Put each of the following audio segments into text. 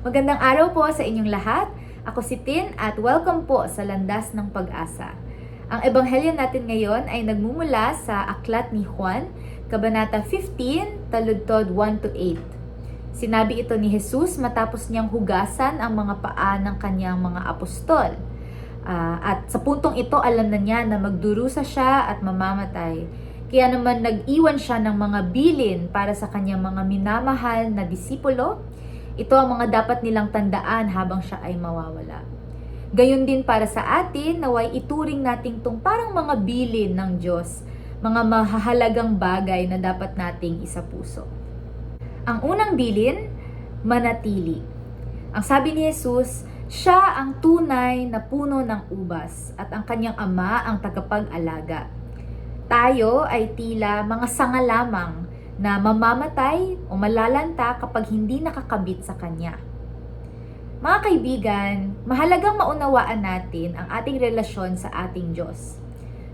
Magandang araw po sa inyong lahat. Ako si Tin at welcome po sa Landas ng Pag-asa. Ang ebanghelyo natin ngayon ay nagmumula sa Aklat ni Juan, Kabanata 15, taludtod 1 to 8. Sinabi ito ni Jesus matapos niyang hugasan ang mga paa ng kanyang mga apostol. Ah, at sa puntong ito, alam na niya na magdurusa siya at mamamatay. Kaya naman nag-iwan siya ng mga bilin para sa kanyang mga minamahal na disipulo. Ito ang mga dapat nilang tandaan habang siya ay mawawala. Gayon din para sa atin, naway ituring nating tong parang mga bilin ng Diyos, mga mahahalagang bagay na dapat nating isapuso. Ang unang bilin, manatili. Ang sabi ni Jesus, siya ang tunay na puno ng ubas at ang kanyang ama ang tagapag-alaga. Tayo ay tila mga sanga lamang na mamamatay o malalanta kapag hindi nakakabit sa kanya. Mga kaibigan, mahalagang maunawaan natin ang ating relasyon sa ating Diyos.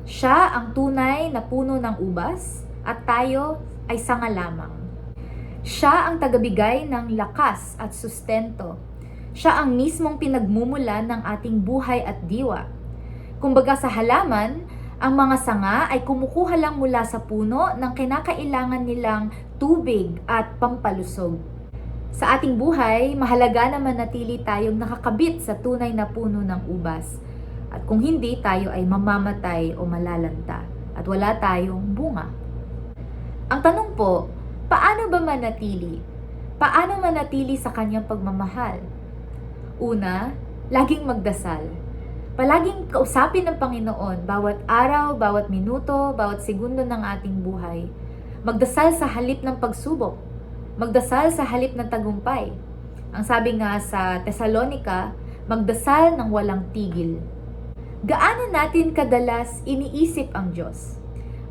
Siya ang tunay na puno ng ubas at tayo ay sanga lamang. Siya ang tagabigay ng lakas at sustento. Siya ang mismong pinagmumulan ng ating buhay at diwa. Kumbaga sa halaman, ang mga sanga ay kumukuha lang mula sa puno ng kinakailangan nilang tubig at pampalusog. Sa ating buhay, mahalaga na manatili tayong nakakabit sa tunay na puno ng ubas. At kung hindi, tayo ay mamamatay o malalanta at wala tayong bunga. Ang tanong po, paano ba manatili? Paano manatili sa kanyang pagmamahal? Una, laging magdasal. Palaging kausapin ng Panginoon bawat araw, bawat minuto, bawat segundo ng ating buhay. Magdasal sa halip ng pagsubok. Magdasal sa halip ng tagumpay. Ang sabi nga sa Tesalonika, magdasal ng walang tigil. Gaano natin kadalas iniisip ang Diyos?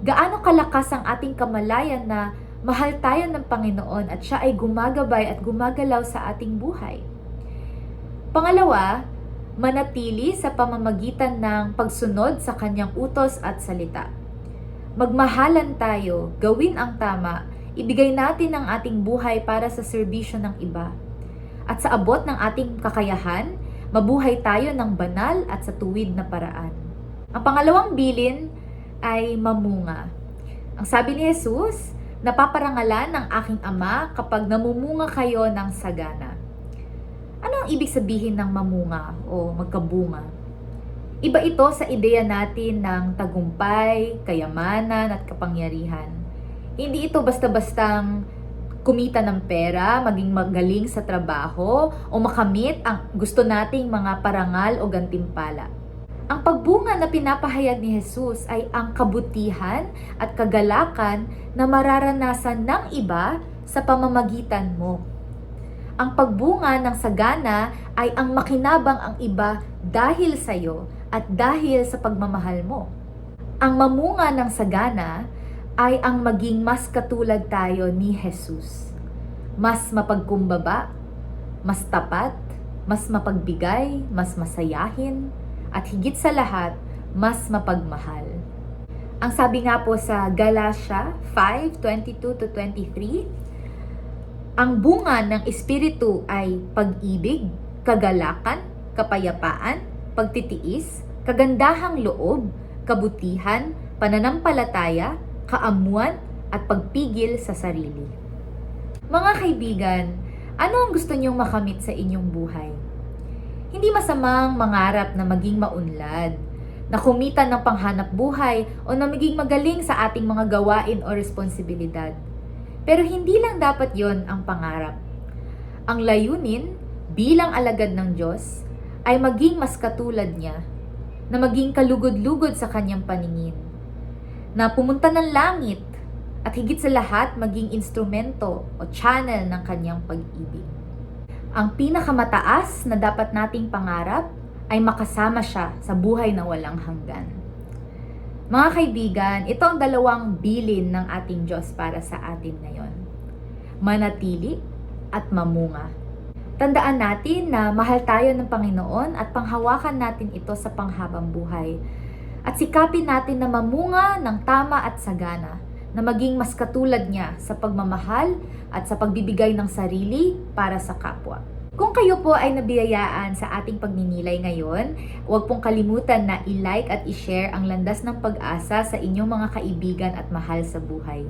Gaano kalakas ang ating kamalayan na mahal tayo ng Panginoon at siya ay gumagabay at gumagalaw sa ating buhay? Pangalawa, manatili sa pamamagitan ng pagsunod sa kanyang utos at salita. Magmahalan tayo, gawin ang tama, ibigay natin ang ating buhay para sa serbisyo ng iba. At sa abot ng ating kakayahan, mabuhay tayo ng banal at sa tuwid na paraan. Ang pangalawang bilin ay mamunga. Ang sabi ni Jesus, napaparangalan ng aking ama kapag namumunga kayo ng sagana. Ang ibig sabihin ng mamunga o magkabunga? Iba ito sa ideya natin ng tagumpay, kayamanan at kapangyarihan. Hindi ito basta-bastang kumita ng pera, maging magaling sa trabaho, o makamit ang gusto nating mga parangal o gantimpala. Ang pagbunga na pinapahayag ni Jesus ay ang kabutihan at kagalakan na mararanasan ng iba sa pamamagitan mo. Ang pagbunga ng sagana ay ang makinabang ang iba dahil sa iyo at dahil sa pagmamahal mo. Ang mamunga ng sagana ay ang maging mas katulad tayo ni Jesus. Mas mapagkumbaba, mas tapat, mas mapagbigay, mas masayahin, at higit sa lahat, mas mapagmahal. Ang sabi nga po sa Galatia 5:22 to 23, ang bunga ng Espiritu ay pag-ibig, kagalakan, kapayapaan, pagtitiis, kagandahang loob, kabutihan, pananampalataya, kaamuan, at pagpigil sa sarili. Mga kaibigan, ano ang gusto niyong makamit sa inyong buhay? Hindi masamang mangarap na maging maunlad, na kumita ng panghanap buhay o na maging magaling sa ating mga gawain o responsibilidad. Pero hindi lang dapat yon ang pangarap. Ang layunin bilang alagad ng Diyos ay maging mas katulad niya, na maging kalugod-lugod sa kanyang paningin, na pumunta ng langit at higit sa lahat maging instrumento o channel ng kanyang pag-ibig. Ang pinakamataas na dapat nating pangarap ay makasama siya sa buhay na walang hanggan. Mga kaibigan, ito ang dalawang bilin ng ating Diyos para sa atin ngayon. Manatili at mamunga. Tandaan natin na mahal tayo ng Panginoon at panghawakan natin ito sa panghabang buhay. At sikapin natin na mamunga ng tama at sagana na maging mas katulad niya sa pagmamahal at sa pagbibigay ng sarili para sa kapwa. Kung kayo po ay nabiyayaan sa ating pagninilay ngayon, huwag pong kalimutan na i-like at i-share ang landas ng pag-asa sa inyong mga kaibigan at mahal sa buhay.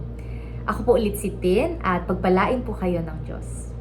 Ako po ulit si Tin at pagpalain po kayo ng Diyos.